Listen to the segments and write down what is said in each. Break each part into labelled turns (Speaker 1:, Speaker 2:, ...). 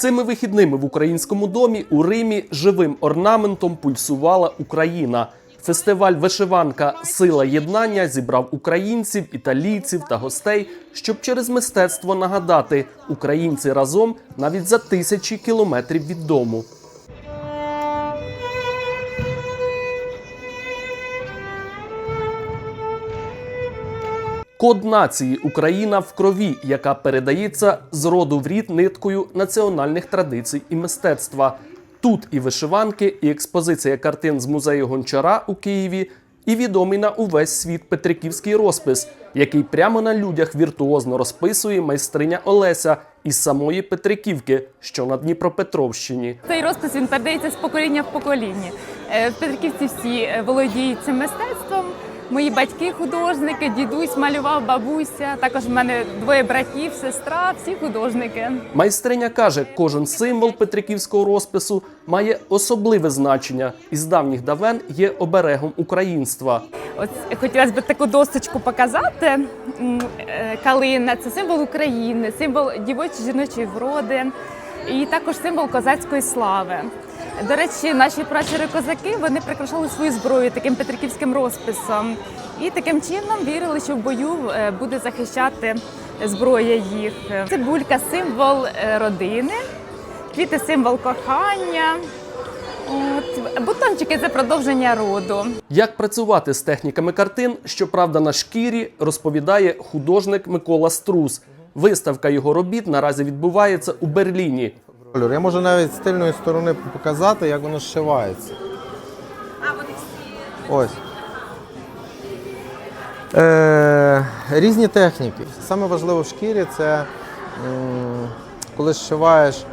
Speaker 1: Цими вихідними в українському домі у Римі живим орнаментом пульсувала Україна. Фестиваль Вишиванка Сила єднання зібрав українців, італійців та гостей, щоб через мистецтво нагадати українці разом навіть за тисячі кілометрів від дому. Код нації Україна в крові, яка передається з роду в рід ниткою національних традицій і мистецтва. Тут і вишиванки, і експозиція картин з музею Гончара у Києві, і відомий на увесь світ Петриківський розпис, який прямо на людях віртуозно розписує майстриня Олеся із самої Петриківки, що на Дніпропетровщині.
Speaker 2: Цей розпис він передається з покоління в покоління. Е, В Петриківці всі е, володіють цим мистецтвом. Мої батьки художники, дідусь малював, бабуся. Також в мене двоє братів, сестра, всі художники.
Speaker 1: Майстриня каже, кожен символ Петриківського розпису має особливе значення і з давніх давен є оберегом українства.
Speaker 2: От хотілося б таку досточку показати. Е, Калина це символ України, символ дівочої жіночої вроди і також символ козацької слави. До речі, наші пращури козаки вони прикрашали свою зброю таким петриківським розписом. І таким чином вірили, що в бою е, буде захищати зброя їх. Цибулька символ е, родини, квіти символ кохання. От, бутончики це продовження роду.
Speaker 1: Як працювати з техніками картин, щоправда, на шкірі розповідає художник Микола Струс. Виставка його робіт наразі відбувається у Берліні.
Speaker 3: Кольор. Я можу навіть з тильної сторони показати, як воно зшивається. Ось. Е, різні техніки. Саме важливе в шкірі це коли зшиваєш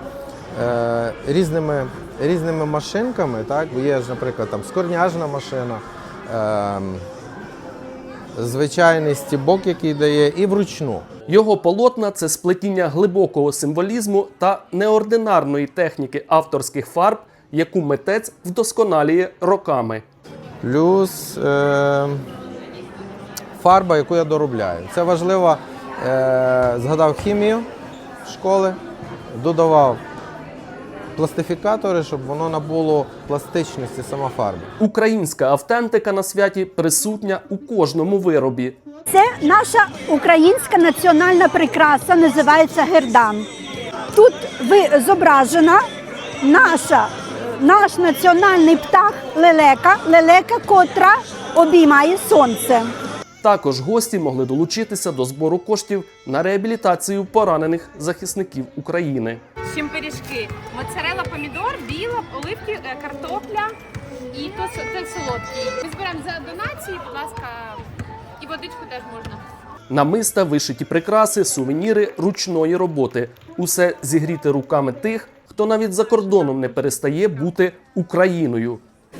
Speaker 3: е, різними, різними машинками. Так? Є ж, наприклад, там скорняжна машина, е, звичайний стібок, який дає, і вручну.
Speaker 1: Його полотна це сплетіння глибокого символізму та неординарної техніки авторських фарб, яку митець вдосконалює роками.
Speaker 3: плюс е, фарба, яку я доробляю. Це важливо. Е, згадав хімію школи, додавав пластифікатори, щоб воно набуло пластичності сама фарба.
Speaker 1: Українська автентика на святі присутня у кожному виробі.
Speaker 4: Це наша українська національна прикраса, називається гердан. Тут ви зображена наша, наш національний птах лелека, лелека, котра обіймає сонце.
Speaker 1: Також гості могли долучитися до збору коштів на реабілітацію поранених захисників України.
Speaker 5: Чим пиріжки. Моцарела, помідор, біла, оливки, е, картопля і то, це солодкий. Ми зберемо за донації, будь ласка, і водичку теж можна.
Speaker 1: Намиста, вишиті прикраси, сувеніри ручної роботи. Усе зігріти руками тих, хто навіть за кордоном не перестає бути Україною.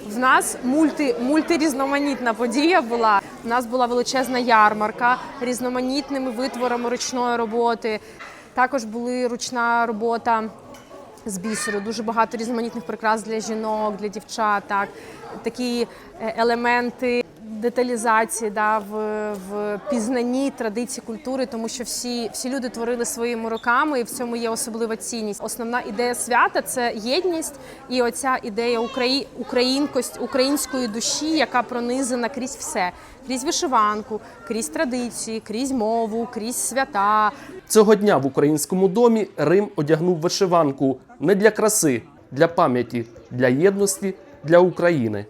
Speaker 6: В нас мульти, мультирізноманітна подія була. У нас була величезна ярмарка різноманітними витворами ручної роботи. Також були ручна робота з бісеру, дуже багато різноманітних прикрас для жінок, для дівчат. Так. Такі е, елементи деталізації да, в, в пізнанні традицій культури, тому що всі, всі люди творили своїми руками, і в цьому є особлива цінність. Основна ідея свята це єдність і оця ідея украї... українкость української душі, яка пронизана крізь все, крізь вишиванку, крізь традиції, крізь мову, крізь свята.
Speaker 1: Цього дня в українському домі Рим одягнув вишиванку не для краси, для пам'яті, для єдності, для України.